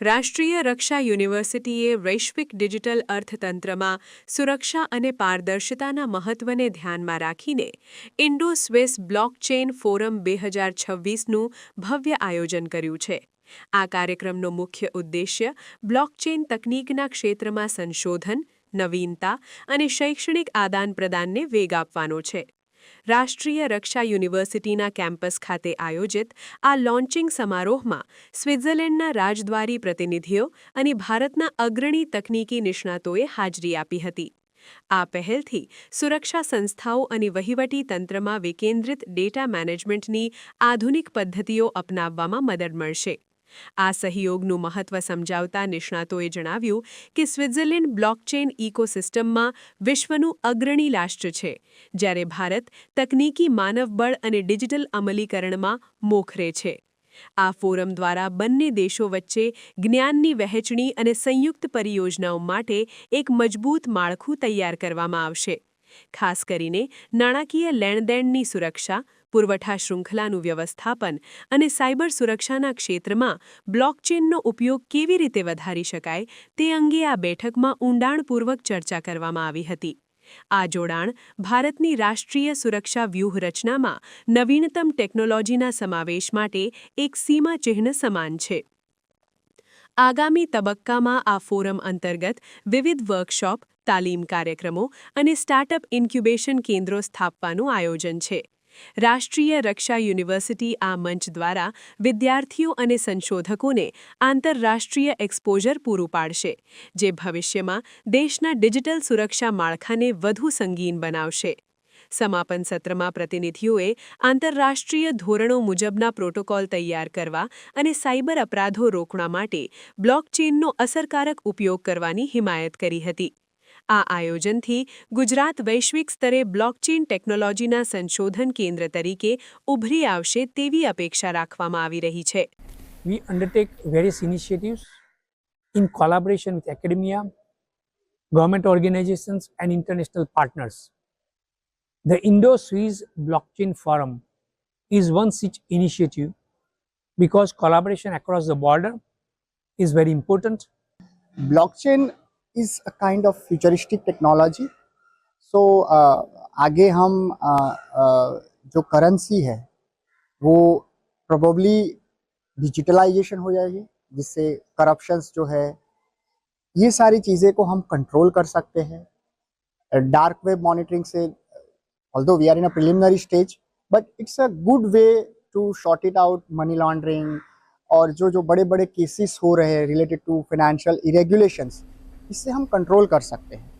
રાષ્ટ્રીય રક્ષા યુનિવર્સિટીએ વૈશ્વિક ડિજિટલ અર્થતંત્રમાં સુરક્ષા અને પારદર્શિતાના મહત્વને ધ્યાનમાં રાખીને ઇન્ડો સ્વિસ બ્લોકચેન ફોરમ બે હજાર છવ્વીસનું ભવ્ય આયોજન કર્યું છે. આ કાર્યક્રમનો મુખ્ય ઉદ્દેશ્ય બ્લોકચેન તકનીકના ક્ષેત્રમાં સંશોધન, નવીનતા અને શૈક્ષણિક આદાન પ્રદાનને વેગ આપવાનો છે. રાષ્ટ્રીય રક્ષા યુનિવર્સિટીના કેમ્પસ ખાતે આયોજિત આ લોન્ચિંગ સમારોહમાં સ્વિટ્ઝર્લેન્ડના રાજદ્વારી પ્રતિનિધિઓ અને ભારતના અગ્રણી તકનીકી નિષ્ણાતોએ હાજરી આપી હતી. આ પહેલથી સુરક્ષા સંસ્થાઓ અને વહીવટી તંત્રમાં વિકેન્દ્રિત ડેટા મેનેજમેન્ટની આધુનિક પદ્ધતિઓ અપનાવવામાં મદદ મળશે. આ સહયોગનું મહત્વ સમજાવતા નિષ્ણાતોએ જણાવ્યું કે સ્વિટ્ઝરલેન્ડ બ્લોકચેન ઇકોસિસ્ટમમાં વિશ્વનું અગ્રણી રાષ્ટ્ર છે, જ્યારે ભારત તકનીકી માનવબળ અને ડિજિટલ અમલીકરણમાં મોખરે છે. આ ફોરમ દ્વારા બંને દેશો વચ્ચે જ્ઞાનની વહેંચણી અને સંયુક્ત પરિયોજનાઓ માટે એક મજબૂત માળખું તૈયાર કરવામાં આવશે. ખાસ કરીને નાણાકીય લેણદેણની સુરક્ષા, પુરવઠા શૃંખલાનું વ્યવસ્થાપન અને સાયબર સુરક્ષાના ક્ષેત્રમાં બ્લોકચેનનો ઉપયોગ કેવી રીતે વધારી શકાય તે અંગે આ બેઠકમાં ઊંડાણપૂર્વક ચર્ચા કરવામાં આવી હતી. આ જોડાણ ભારતની રાષ્ટ્રીય સુરક્ષા વ્યૂહરચનામાં નવીનતમ ટેકનોલોજીના સમાવેશ માટે એક સીમાચિહ્ન સમાન છે. આગામી તબક્કામાં આ ફોરમ અંતર્ગત વિવિધ વર્કશોપ, તાલીમ કાર્યક્રમો અને સ્ટાર્ટઅપ ઇન્ક્યુબેશન કેન્દ્રો સ્થાપવાનું આયોજન છે. રાષ્ટ્રીય રક્ષા યુનિવર્સિટી આ મંચ દ્વારા વિદ્યાર્થીઓ અને સંશોધકોને આંતરરાષ્ટ્રીય એક્સપોઝર પૂરું પાડશે, જે ભવિષ્યમાં દેશના ડિજિટલ સુરક્ષા માળખાને વધુ સંગીન બનાવશે. સમાપન સત્રમાં પ્રતિનિધિઓએ આંતરરાષ્ટ્રીય ધોરણો મુજબના પ્રોટોકોલ તૈયાર કરવા અને સાયબર અપરાધો રોકવા માટે બ્લોકચેનનો અસરકારક ઉપયોગ કરવાની હિમાયત કરી હતી આ આયોજનથી ગુજરાત વૈશ્વિક સ્તરે બ્લોકચેન ટેકનોલોજીના સંશોધન કેન્દ્ર તરીકે ઉભરી આવશે તેવી અપેક્ષા રાખવામાં આવી રહી છે we undertake various initiatives in collaboration with academia government organisations and international partners. The Indo Swiss Blockchain Forum is one such initiative because collaboration across the border is very important. Blockchain is a kind of futuristic technology so आगे हम uh, uh, जो currency है वो probably digitalisation हो जाएगी जिससे corruptions जो है ये सारी चीज़ें को हम कंट्रोल कर सकते हैं डार्क वेब मॉनिटरिंग से although we are in a preliminary stage but it's a good way to sort it out money laundering और जो जो बड़े बड़े केसेस हो रहे हैं रिलेटेड टू फाइनेंशियल इरेगुलेशंस इससे हम कंट्रोल कर सकते हैं